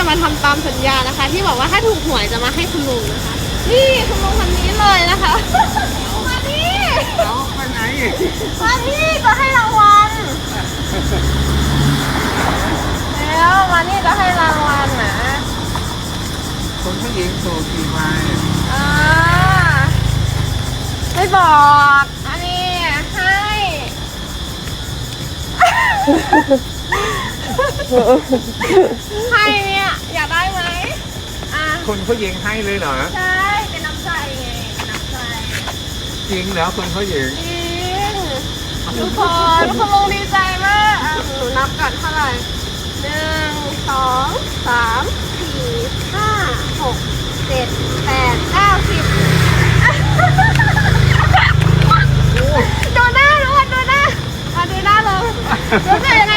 จะมาทำตามสัญญานะคะ ที่บอกว่าถ้าถูกหวยจะมาให้คุณลุงนะคะ นี่คุณลุงคนนี้เลยนะคะ มานี่เอาไปไหนมานี่จะให้รางวัลแล้วมานี่จะให้รางวัลนะคนผู้หญิงถูกกี่ใบอ่าไม่บอกอันนี้ให้ อะคนผู้หญิงให้เลยเหรอ ใช่เป็นน้ำใจไงเป็นน้ำใจจริงเหรอคนผู้หญิงจริงทุกคนคุณลุงดีใจมากอะหนูนับก่อนเท่าไหร่หนึ่งสองสามสี่ห้าหกเจ็ดแปดเก้าสิบดูหน้าทุกคนดูหน้ามาดูหน้าลงรู้สึกยังไง